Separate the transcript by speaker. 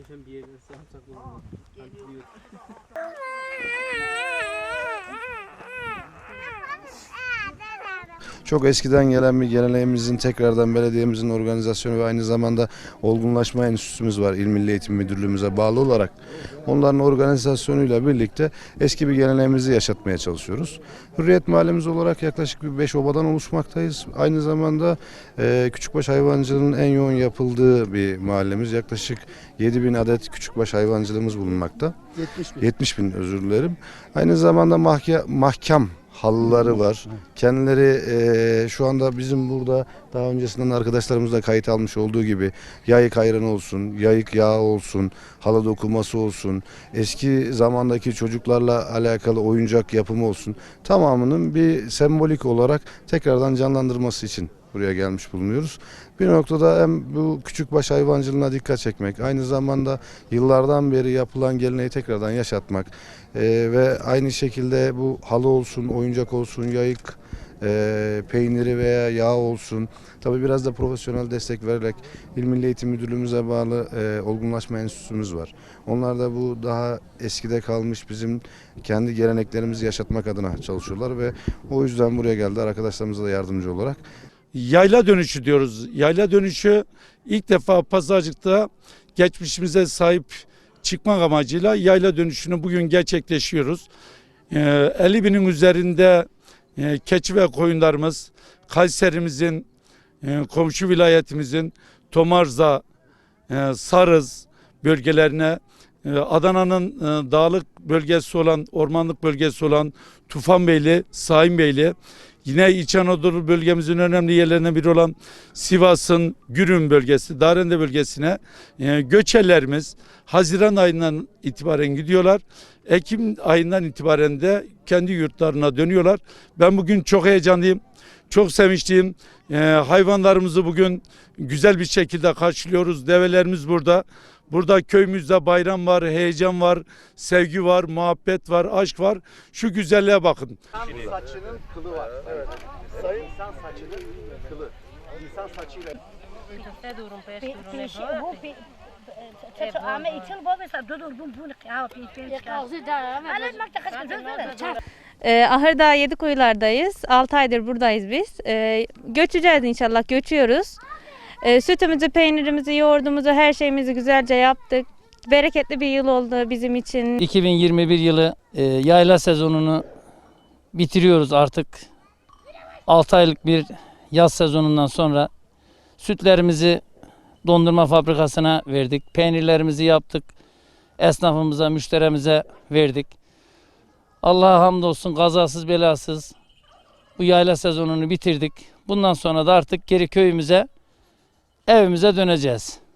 Speaker 1: muhteşem bir yerden sarımsak
Speaker 2: Çok eskiden gelen bir geleneğimizin tekrardan belediyemizin organizasyonu ve aynı zamanda olgunlaşma enstitümüz var İl Milli Eğitim Müdürlüğümüze bağlı olarak. Onların organizasyonuyla birlikte eski bir geleneğimizi yaşatmaya çalışıyoruz. Hürriyet Mahallemiz olarak yaklaşık bir 5 obadan oluşmaktayız. Aynı zamanda e, küçükbaş hayvancılığının en yoğun yapıldığı bir mahallemiz. Yaklaşık 7 bin adet küçükbaş hayvancılığımız bulunmakta.
Speaker 3: 70 bin.
Speaker 2: 70 bin özür dilerim. Aynı zamanda mahke, mahkam halıları var. Kendileri eee, şu anda bizim burada daha öncesinden arkadaşlarımız da kayıt almış olduğu gibi yayık ayranı olsun, yayık yağı olsun, halı dokuması olsun, eski zamandaki çocuklarla alakalı oyuncak yapımı olsun. Tamamının bir sembolik olarak tekrardan canlandırması için buraya gelmiş bulunuyoruz. Bir noktada hem bu küçükbaş hayvancılığına dikkat çekmek, aynı zamanda yıllardan beri yapılan geleneği tekrardan yaşatmak ee, ve aynı şekilde bu halı olsun, oyuncak olsun, yayık, e, peyniri veya yağ olsun. Tabii biraz da profesyonel destek vererek İl Milli Eğitim Müdürlüğümüze bağlı e, olgunlaşma enstitümüz var. Onlar da bu daha eskide kalmış bizim kendi geleneklerimizi yaşatmak adına çalışıyorlar ve o yüzden buraya geldi arkadaşlarımıza da yardımcı olarak.
Speaker 4: Yayla dönüşü diyoruz. Yayla dönüşü ilk defa pazarcıkta geçmişimize sahip çıkmak amacıyla yayla dönüşünü bugün gerçekleşiyoruz. Ee, 50 binin üzerinde e, keçi ve koyunlarımız Kayserimizin, e, komşu vilayetimizin Tomarza, e, Sarız bölgelerine e, Adana'nın e, dağlık bölgesi olan, ormanlık bölgesi olan Tufanbeyli, Sahinbeyli, Yine İç Anadolu bölgemizin önemli yerlerinden biri olan Sivas'ın Gürün bölgesi, Darende bölgesine e, göçerlerimiz Haziran ayından itibaren gidiyorlar. Ekim ayından itibaren de kendi yurtlarına dönüyorlar. Ben bugün çok heyecanlıyım. Çok sevinçliyim. Ee, hayvanlarımızı bugün güzel bir şekilde karşılıyoruz. Develerimiz burada. Burada köyümüzde bayram var, heyecan var, sevgi var, muhabbet var, aşk var. Şu güzelliğe bakın.
Speaker 3: İnsan saçının kılı var. Evet. Sayın saçının kılı. İnsan saçıyla.
Speaker 5: باش
Speaker 6: في
Speaker 5: تدورون
Speaker 6: في شيء هو في عم يتل بابا صدور بوم بونك يا في في انا ما تخش
Speaker 7: Ee, Ahırdağ Yedikuyulardayız. 6 aydır buradayız biz. Ee, göçeceğiz inşallah. Göçüyoruz. Ee, sütümüzü, peynirimizi, yoğurdumuzu, her şeyimizi güzelce yaptık. Bereketli bir yıl oldu bizim için.
Speaker 8: 2021 yılı e, yayla sezonunu bitiriyoruz artık. 6 aylık bir yaz sezonundan sonra sütlerimizi dondurma fabrikasına verdik. Peynirlerimizi yaptık. Esnafımıza, müşterimize verdik. Allah'a hamdolsun kazasız belasız bu yayla sezonunu bitirdik. Bundan sonra da artık geri köyümüze, evimize döneceğiz.